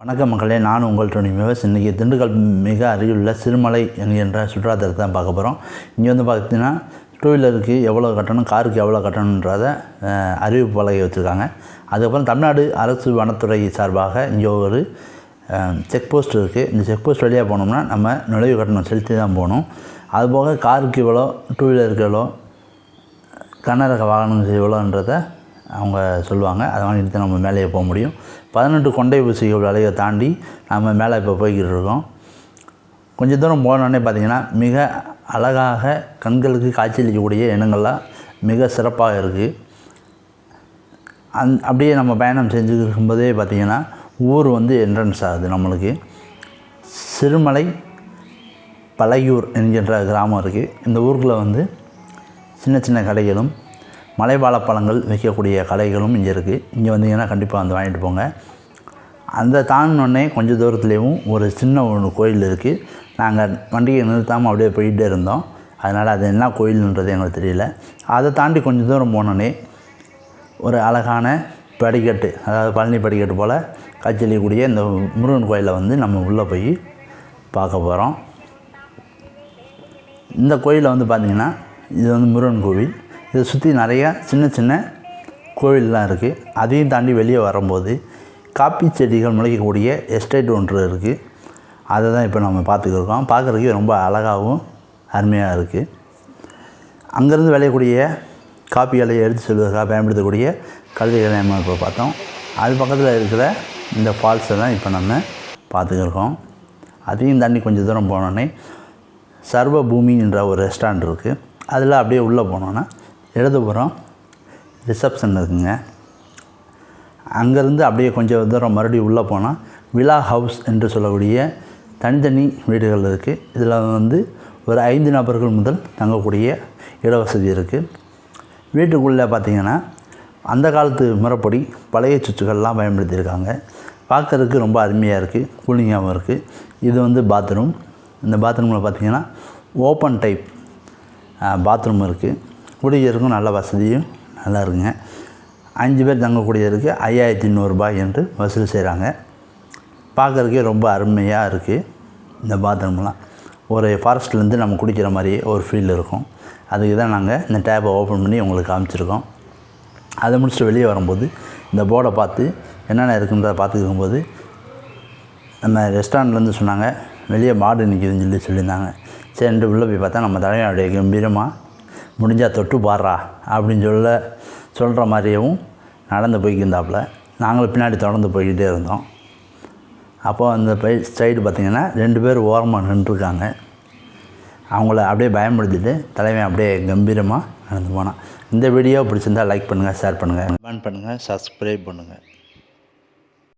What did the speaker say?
வணக்கம் மக்களே நான் உங்கள் டோனி மேவஸ் இன்றைக்கி திண்டுக்கல் மிக அருகிலுள்ள சிறுமலை என்கின்ற சுற்றுலாத்தலத்தை தான் பார்க்க போகிறோம் இங்கே வந்து பார்த்தீங்கன்னா டூ வீலருக்கு எவ்வளோ கட்டணும் காருக்கு எவ்வளோ கட்டணுன்றத அறிவிப்பு பலகை வச்சுருக்காங்க. அதுக்கப்புறம் தமிழ்நாடு அரசு வனத்துறை சார்பாக இங்கே ஒரு செக் போஸ்ட் இருக்குது இந்த செக் போஸ்ட் வழியாக போனோம்னா நம்ம நுழைவு கட்டணம் செலுத்தி தான் போகணும். அதுபோக காருக்கு இவ்வளோ டூ வீலருக்கு எவ்வளோ கனரக வாகனங்கள் எவ்வளோன்றதை அவங்க சொல்லுவாங்க. அதை வாங்கிட்டு தான் நம்ம மேலேயே போக முடியும். பதினெட்டு கொண்டை பூசிகள் விலையை தாண்டி நம்ம மேலே இப்போ போய்கிட்டு இருக்கோம். கொஞ்சம் தூரம் போனோடனே பார்த்திங்கன்னா மிக அழகாக கண்களுக்கு காட்சியளிக்கக்கூடிய இனங்கள்லாம் மிக சிறப்பாக இருக்குது அந் அப்படியே நம்ம பயணம் செஞ்சுருக்கும்போதே பார்த்திங்கன்னா ஊர் வந்து என்ட்ரன்ஸ் ஆகுது நம்மளுக்கு. சிறுமலை பழையூர் என்கின்ற கிராமம் இருக்குது இந்த ஊருக்குள்ளே வந்து சின்ன சின்ன கடைகளும் மலைவாழைப்பழங்கள் விற்கக்கூடிய கடைகளும் இங்கே இருக்குது இங்கே வந்தீங்கன்னா கண்டிப்பாக வந்து வாங்கிட்டு போங்க. அந்த தாண்டினோடனே கொஞ்சம் தூரத்துலேயும் ஒரு சின்ன ஒன்று கோயில் இருக்குது நாங்கள் வண்டியை நிறுத்தாமல் அப்படியே போயிட்டே இருந்தோம். அதனால் அது என்ன கோயில்ன்றது எங்களுக்கு தெரியல. அதை தாண்டி கொஞ்சம் தூரம் போனோடனே ஒரு அழகான படிக்கட்டு அதாவது பழனி படிக்கட்டு போல் காய்ச்சலிக்கூடிய இந்த முருகன் கோயிலை வந்து நம்ம உள்ளே போய் பார்க்க போகிறோம் இந்த கோயிலில் வந்து பார்த்திங்கன்னா இது வந்து முருகன் கோவில். இதை சுற்றி நிறையா சின்ன சின்ன கோவில்லாம் இருக்குது. அதையும் தாண்டி வெளியே வரும்போது காப்பி செடிகள் முளைக்கக்கூடிய எஸ்டேட் ஒன்று இருக்குது. அதை தான் இப்போ நம்ம பார்த்துக்கிருக்கோம் பார்க்குறதுக்கு ரொம்ப அழகாகவும் அருமையாக இருக்குது. அங்கேருந்து விளையக்கூடிய காப்பி இலையை எடுத்து செல்வதற்காக பயன்படுத்தக்கூடிய கழுதைகளை நம்ம இப்போ பார்த்தோம். அது பக்கத்தில் இருக்கிற இந்த ஃபால்ஸை தான் இப்போ நம்ம பார்த்துக்கிருக்கோம் அதையும் தாண்டி கொஞ்சம் தூரம் போனோடனே சர்வ பூமி என்ற ஒரு ரெஸ்டாரண்ட் இருக்குது. அதில் அப்படியே உள்ளே போனோன்னா இடதுபுறம் ரிசப்ஷன் இருக்குங்க. அங்கேருந்து அப்படியே கொஞ்சம் தூரம் மறுபடியும் உள்ளே போனால் விழா ஹவுஸ் என்று சொல்லக்கூடிய தனித்தனி வீடுகள் இருக்குது. இதில் வந்து ஒரு ஐந்து நபர்கள் முதல் தங்கக்கூடிய இடவசதி இருக்குது. வீட்டுக்குள்ளே பார்த்திங்கன்னா அந்த காலத்து முறைப்படி பழைய சுவிட்சுகள்லாம் பயன்படுத்தியிருக்காங்க. பார்க்கறதுக்கு ரொம்ப அருமையாக இருக்குது. கூலிங்காகவும் இருக்குது. இது வந்து பாத்ரூம். இந்த பாத்ரூமில் பார்த்திங்கன்னா ஓப்பன் டைப் பாத்ரூம் இருக்குது. குடியிருக்கும் நல்ல வசதியும் நல்லா இருக்குங்க. அஞ்சு பேர் தங்கக்கூடிய இருக்குது ஐயாயிரத்தி நூறுரூபாய் என்று வசூல் செய்கிறாங்க பார்க்குறதுக்கே ரொம்ப அருமையாக இருக்குது இந்த பாத்ரூம்லாம். ஒரு ஃபாரஸ்ட்லேருந்து நம்ம குடிக்கிற மாதிரியே ஒரு ஃபீல் இருக்கும். அதுக்கு தான் நாங்கள் இந்த டேப்பை ஓப்பன் பண்ணி உங்களுக்கு காமிச்சிருக்கோம். அதை முடிச்சுட்டு வெளியே வரும்போது இந்த போர்டை பார்த்து என்னென்ன இருக்குன்றதை பார்த்துக்கும்போது நம்ம ரெஸ்டாரண்ட்லேருந்து சொன்னாங்க வெளியே மாடு நிற்கிதுன்னு சொல்லி சொல்லியிருந்தாங்க. சரின்ட்டு உள்ளே போய் பார்த்தா நம்ம தலைவனுடைய கம்பீரமாக முடிஞ்சால் தொட்டு பாடுறா அப்படின்னு சொல்ல சொல்கிற மாதிரியும் நடந்து போய்க்கிருந்தாப்புல நாங்களும் பின்னாடி தொடர்ந்து போய்கிட்டே இருந்தோம். அப்போ அந்த பை சைடு பார்த்திங்கன்னா ரெண்டு பேர் ஓரமாக நின்றுருக்காங்க. அவங்கள அப்படியே பயன்படுத்திட்டு தலைவன் அப்படியே கம்பீரமாக நடந்து போனான். இந்த வீடியோ பிடிச்சிருந்தா லைக் பண்ணுங்கள் ஷேர் பண்ணுங்கள் கமெண்ட் பண்ணுங்கள் சப்ஸ்கிரைப் பண்ணுங்கள்